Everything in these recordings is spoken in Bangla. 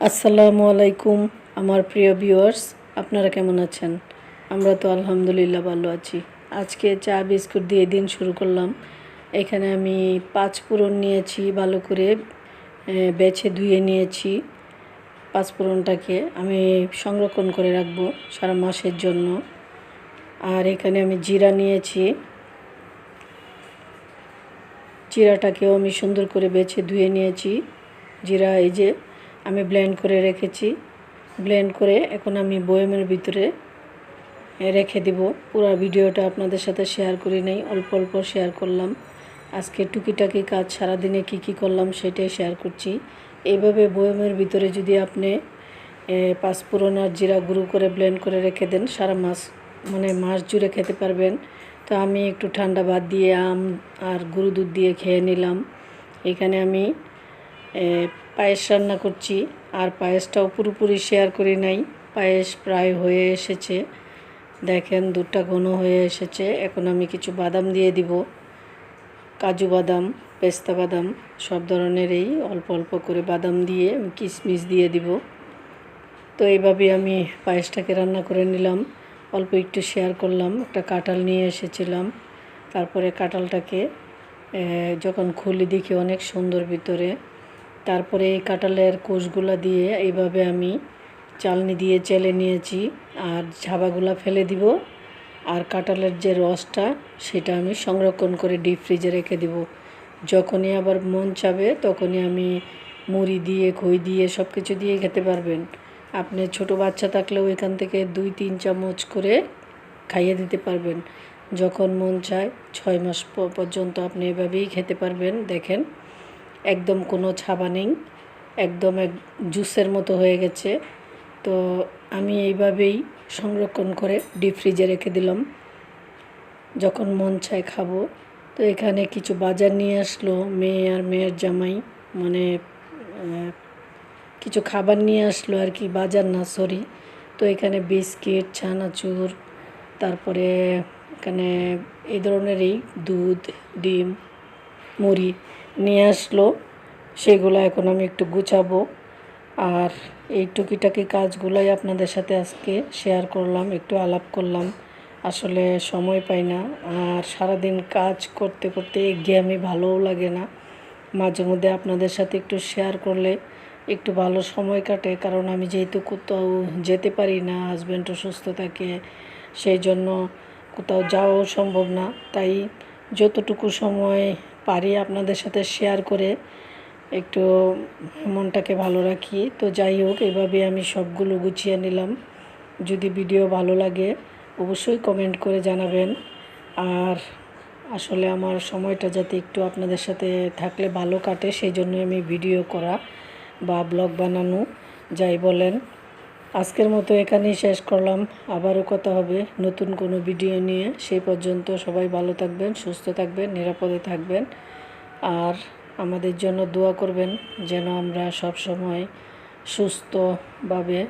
আসসালামু আলাইকুম, আমার প্রিয় ভিউয়ার্স আপনারা কেমন আছেন? আমরা তো আলহামদুলিল্লাহ ভালো আছি। আজকে চা, বিস্কুট দিয়ে দিন শুরু করলাম। এখানে আমি পাঁচ ফোড়ন নিয়েছি, ভালো করে বেছে ধুয়ে নিয়েছি পাঁচ ফোড়নটাকে। আমি সংরক্ষণ করে রাখব সারা মাসের জন্য। আর এখানে আমি জিরা নিয়েছি। জিরাটাকেও আমি সুন্দর করে বেছে ধুয়ে নিয়েছি। জিরা এই যে আমি ব্লেন্ড করে রেখেছি। ব্লেন্ড করে এখন আমি বয়মের ভিতরে রেখে দিব। পুরো ভিডিওটা আপনাদের সাথে শেয়ার করি নাই অল্প অল্প শেয়ার করলাম। আজকে টুকিটাকি কাজ সারাদিনে কি কি করলাম সেটাই শেয়ার করছি। এইভাবে বয়মের ভিতরে যদি আপনি এ, পাঁচফোড়ন আর জিরা গুঁড়ো করে ব্লেন্ড করে রেখে দেন সারা মাস মানে মাস জুড়ে খেতে পারবেন। তো আমি একটু ঠান্ডা ভাত দিয়ে আম আর গরু দুধ দিয়ে খেয়ে নিলাম। এখানে আমি পায়েস রান্না করছি, আর পায়েসটাও পুরোপুরি শেয়ার করি নাই। পায়েস প্রায় হয়ে এসেছে। দেখেন, দুধটা ঘন হয়ে এসেছে। এখন আমি কিছু বাদাম দিয়ে দিব। কাজু বাদাম, পেস্তা বাদাম, সব ধরনেরই অল্প অল্প করে বাদাম দিয়ে কিশমিশ দিয়ে দিব। তো এইভাবে আমি পায়েসটাকে রান্না করে নিলাম। অল্প একটু শেয়ার করলাম, একটা কাঁঠাল নিয়ে এসেছিলাম। তারপরে কাঁঠালটাকে যখন খুলি দেখি অনেক সুন্দর ভিতরে। তারপরে এই কাঁঠালের কোষগুলা দিয়ে এইভাবে আমি চালনি দিয়ে চেলে নিয়েছি আর ঝাবাগুলা ফেলে দিব। আর কাঁঠালের যে রসটা, সেটা আমি সংরক্ষণ করে ডিপ ফ্রিজে রেখে দিব। যখনই আবার মন চাবে, তখনই আমি মুড়ি দিয়ে খই দিয়ে সব কিছু দিয়ে খেতে পারবেন। আপনি ছোট বাচ্চা থাকলেও এখান থেকে দুই, তিন চামচ করে খাইয়ে দিতে পারবেন। যখন মন চায়, ছয় মাস পর্যন্ত আপনি এভাবেই খেতে পারবেন, দেখেন। একদম কোনো ছাবা নেই, একদম এক জুসের মতো হয়ে গেছে। তো আমি এইভাবেই সংরক্ষণ করে ডিপ ফ্রিজে রেখে দিলাম। যখন মন চায় খাব। তো এখানে কিছু বাজার নিয়ে আসলো, মেয়ে আর মেয়ের জামাই। মানে কিছু খাবার নিয়ে আসলো আর কি, বাজার না সরি তো এখানে বিস্কিট, ছানাচুর, তারপরে এখানে এই ধরনেরই দুধ, ডিম, মুড়ি নিয়ে আসলো। সেগুলো এখন আমি একটু গুছাবো। আর এই টুকিটাকি কাজগুলোই আপনাদের সাথে আজকে শেয়ার করলাম, একটু আলাপ করলাম। আসলে সময় পাই না। আর সারাদিন কাজ করতে করতে এগিয়ে আমি ভালোও লাগে না। মাঝে মধ্যে আপনাদের সাথে একটু শেয়ার করলে একটু ভালো সময় কাটে। কারণ আমি যেহেতু কোথাও যেতে পারি না হাজব্যান্ডও সুস্থ থাকে, সেই জন্য কোথাও যাওয়াও সম্ভব না। তাই যতটুকু সময় পারি আপনাদের সাথে শেয়ার করে একটু মনটাকে ভালো রাখি। তো যাই হোক, এভাবে আমি সবগুলো গুছিয়ে নিলাম। যদি ভিডিও ভালো লাগে, অবশ্যই কমেন্ট করে জানাবেন। আর আসলে আমার সময়টা যাতে একটু আপনাদের সাথে থাকলে ভালো কাটে, সেই জন্য আমি ভিডিও করা বা ব্লগ বানানো, যাই বলেন। আজকের মতো এখানেই শেষ করলাম। আবারও কথা হবে নতুন কোনো ভিডিও নিয়ে। সেই পর্যন্ত সবাই ভালো থাকবেন, সুস্থ থাকবেন, নিরাপদে থাকবেন। আর আমাদের জন্য দোয়া করবেন যেন আমরা সব সময় সুস্থভাবে,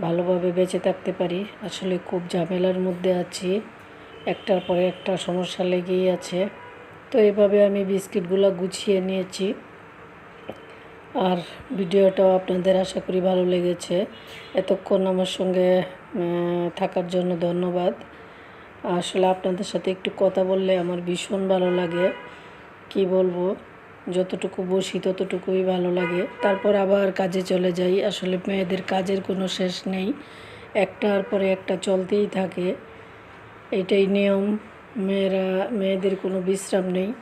ভালোভাবে বেঁচে থাকতে পারি। আসলে খুব ঝামেলার মধ্যে আছি। একটার পরে একটা সমস্যা লেগেই আছে। তো এভাবে আমি বিস্কিটগুলো গুছিয়ে নিয়েছি। আর ভিডিওটাও আপনাদের আশা করি ভালো লেগেছে। এতক্ষণ আমার সঙ্গে থাকার জন্য ধন্যবাদ। আসলে আপনাদের সাথে একটু কথা বললে আমার ভীষণ ভালো লাগে। কি বলব? যতটুকু বসি ততটুকুই ভালো লাগে। তারপর আবার কাজে চলে যাই। আসলে মেয়েদের কাজের কোনো শেষ নেই। একটার পরে একটা চলতেই থাকে। এটাই নিয়ম। মেয়েরা, মেয়েদের কোনো বিশ্রাম নেই।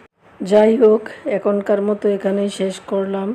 যাই হোক, এখনকার মতো এখানেই শেষ করলাম।